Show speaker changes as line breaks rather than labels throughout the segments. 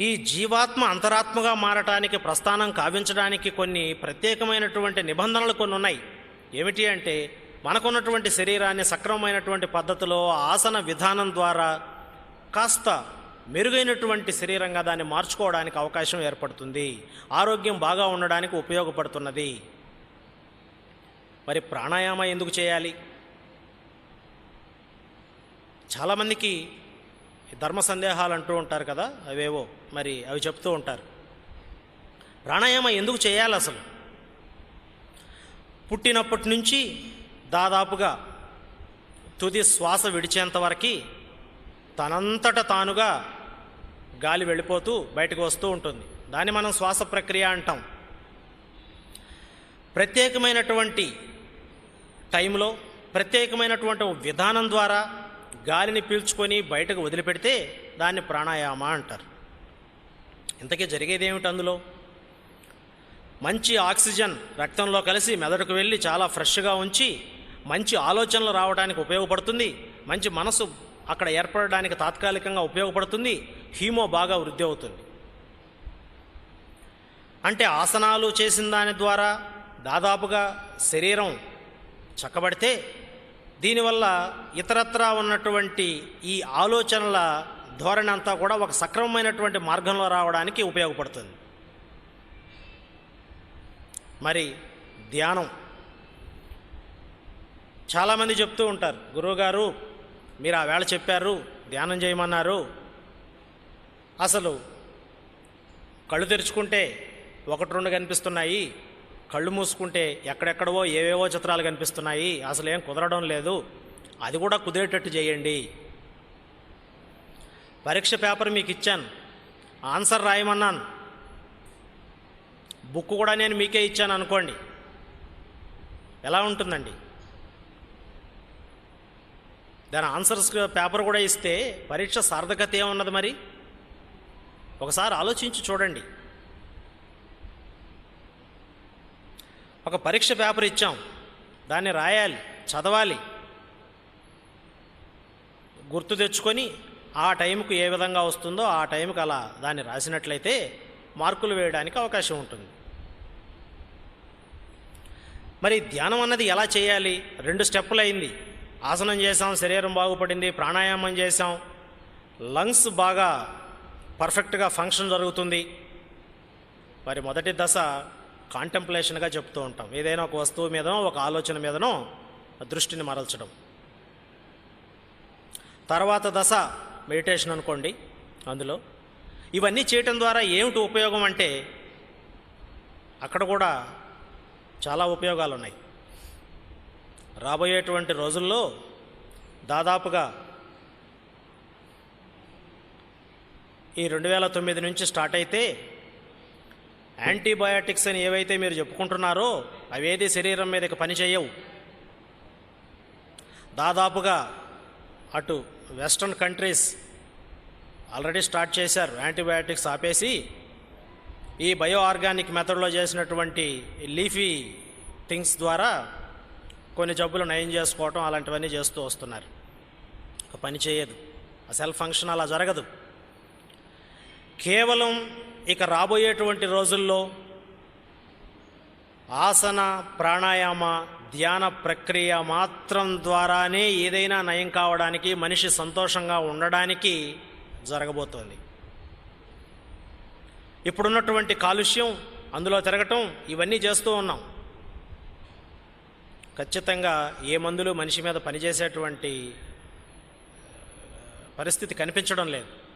ఈ జీవాత్మ అంతరాత్మగా మారటానికి ప్రస్థానం కావించడానికి కొన్ని ప్రత్యేకమైనటువంటి నిబంధనలు కొన్ని ఉన్నాయి. ఏమిటి అంటే మనకున్నటువంటి శరీరాన్ని సక్రమమైనటువంటి పద్ధతిలో ఆసన విధానం ద్వారా కాస్త మెరుగైనటువంటి శరీరంగా దాన్ని మార్చుకోవడానికి అవకాశం ఏర్పడుతుంది. ఆరోగ్యం బాగా ఉండడానికి ఉపయోగపడుతున్నది. మరి ప్రాణాయామ ఎందుకు చేయాలి? చాలామందికి ధర్మ సందేహాలు అంటూ ఉంటారు కదా అవేవో మరి అవి చెప్తూ ఉంటారు. ప్రాణాయామ ఎందుకు చేయాలి అసలు? పుట్టినప్పటి నుంచి దాదాపుగా తుది శ్వాస విడిచేంత వరకు తనంతట తానుగా గాలి వెళ్ళిపోతూ బయటకు వస్తూ ఉంటుంది. దాన్ని మనం శ్వాస ప్రక్రియ అంటాం. ప్రత్యేకమైనటువంటి టైంలో ప్రత్యేకమైనటువంటి విధానం ద్వారా గాలిని పీల్చుకొని బయటకు వదిలిపెడితే దాన్ని ప్రాణాయామ అంటారు. ఇంతకీ జరిగేది ఏమిటి అందులో? మంచి ఆక్సిజన్ రక్తంలో కలిసి మెదడుకు వెళ్ళి చాలా ఫ్రెష్గా ఉంచి మంచి ఆలోచనలు రావడానికి ఉపయోగపడుతుంది మంచి మనసు అక్కడ ఏర్పడడానికి తాత్కాలికంగా ఉపయోగపడుతుంది హీమో బాగా వృద్ధి అవుతుంది. అంటే ఆసనాలు చేసిన దాని ద్వారా దాదాపుగా శరీరం చక్కబడితే దీనివల్ల ఇతరత్రా ఉన్నటువంటి ఈ ఆలోచనల ధోరణి అంతా కూడా ఒక సక్రమమైనటువంటి మార్గంలో రావడానికి ఉపయోగపడుతుంది. మరి ధ్యానం. చాలామంది చెప్తూ ఉంటారు గురువుగారు మీరు ఆ వేళ చెప్పారు ధ్యానం చేయమన్నారు. అసలు కళ్ళు తెరుచుకుంటే ఒకటి రెండు కనిపిస్తున్నాయి. కళ్ళు మూసుకుంటే ఎక్కడెక్కడవో ఏవేవో చిత్రాలు కనిపిస్తున్నాయి. అసలు ఏం కుదరడం లేదు. అది కూడా కుదిరేటట్టు చేయండి. పరీక్ష పేపర్ మీకు ఇచ్చాను. ఆన్సర్ రాయమన్నాను. బుక్ కూడా నేను మీకే ఇచ్చాను అనుకోండి. ఎలా ఉంటుందండి? దాని ఆన్సర్స్ పేపర్ కూడా ఇస్తే పరీక్ష సార్థకత ఏమున్నది మరి? ఒకసారి ఆలోచించి చూడండి. ఒక పరీక్ష పేపర్ ఇచ్చాం. దాన్ని రాయాలి చదవాలి. గుర్తు తెచ్చుకొని ఆ టైంకు ఏ విధంగా వస్తుందో ఆ టైంకి అలా దాన్ని రాసినట్లయితే మార్కులు వేయడానికి అవకాశం ఉంటుంది. మరి ధ్యానం అన్నది ఎలా చేయాలి? రెండు స్టెప్పులు అయింది. ఆసనం చేసాం శరీరం బాగుపడింది ప్రాణాయామం చేసాం లంగ్స్ బాగా పర్ఫెక్ట్గా ఫంక్షన్ జరుగుతుంది. మరి మొదటి దశ కాంటెంప్లేషన్గా చెప్తూ ఉంటాం. ఏదైనా ఒక వస్తువు మీదనో ఒక ఆలోచన మీదనో దృష్టిని మరల్చడం. తర్వాత దశ మెడిటేషన్ అనుకోండి అందులో. ఇవన్నీ చేయటం ద్వారా ఏమిటి ఉపయోగం అంటే అక్కడ కూడా చాలా ఉపయోగాలు ఉన్నాయి రాబోయేటువంటి రోజుల్లో దాదాపుగా ఈ రెండు వేల తొమ్మిది నుంచి స్టార్ట్ అయితే యాంటీబయాటిక్స్ అని ఏవైతే మీరు చెప్పుకుంటున్నారో అవేది శరీరం మీదకి పనిచేయవు దాదాపుగా అటు వెస్ట్రన్ కంట్రీస్ ఆల్రెడీ స్టార్ట్ చేశారు యాంటీబయాటిక్స్ ఆపేసి ఈ బయో ఆర్గానిక్ మెథడ్లో చేసినటువంటి లీఫీ థింగ్స్ ద్వారా కొన్ని జబ్బులు నయం చేసుకోవటం అలాంటివన్నీ చేస్తూ వస్తున్నారు. పని చేయదు. ఆ సెల్ఫ్ ఫంక్షన్ అలా జరగదు. కేవలం ఇక రాబోయేటువంటి రోజుల్లో ఆసన ప్రాణాయామ ధ్యాన ప్రక్రియ మాత్రం ద్వారానే ఏదైనా నయం కావడానికి మనిషి సంతోషంగా ఉండడానికి జరగబోతోంది. ఇప్పుడున్నటువంటి కాలుష్యం అందులో తిరగటం ఇవన్నీ చేస్తూ ఉన్నాం. ఖచ్చితంగా ఏ మందులు మనిషి మీద పనిచేసేటువంటి పరిస్థితి కనిపించడం లేదు.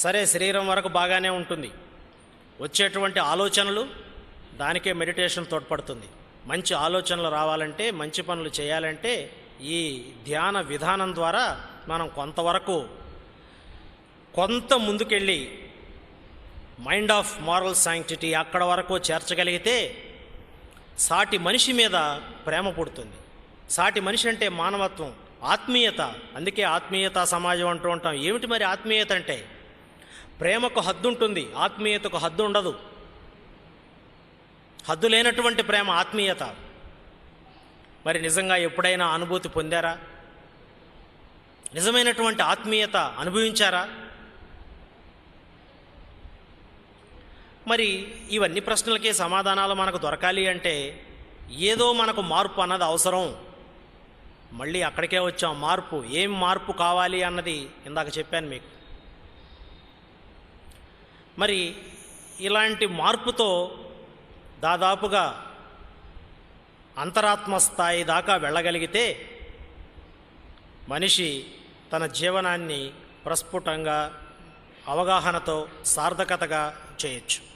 సరే శరీరం వరకు బాగానే ఉంటుంది. వచ్చేటువంటి ఆలోచనలు దానికే మెడిటేషన్ తోడ్పడుతుంది. మంచి ఆలోచనలు రావాలంటే మంచి పనులు చేయాలంటే ఈ ధ్యాన విధానం ద్వారా మనం కొంతవరకు కొంత ముందుకెళ్ళి మైండ్ ఆఫ్ మారల్ శాంక్టిటీ అక్కడ వరకు చేర్చగలిగితే సాటి మనిషి మీద ప్రేమ పుడుతుంది. సాటి మనిషి అంటే మానవత్వం ఆత్మీయత. అందుకే ఆత్మీయత సమాజం అంటూ ఉంటాం. ఏమిటి మరి ఆత్మీయత అంటే? ప్రేమకు హద్దు ఉంటుంది ఆత్మీయతకు హద్దు ఉండదు హద్దు లేనటువంటి ప్రేమ ఆత్మీయత. మరి నిజంగా ఎప్పుడైనా అనుభూతి పొందారా? నిజమైనటువంటి ఆత్మీయత అనుభవించారా? మరి ఇవన్నీ ప్రశ్నలకే సమాధానాలు మనకు దొరకాలి అంటే ఏదో మనకు మార్పు అన్నది అవసరం. మళ్ళీ అక్కడికే వచ్చాం మార్పు ఏం మార్పు కావాలి అన్నది ఇందాక చెప్పాను మీకు. మరి ఇలాంటి మార్పుతో దాదాపుగా అంతరాత్మ స్థాయి దాకా వెళ్ళగలిగితే మనిషి తన జీవనాన్ని ప్రస్ఫుటంగా అవగాహనతో సార్థకతగా చేయొచ్చు.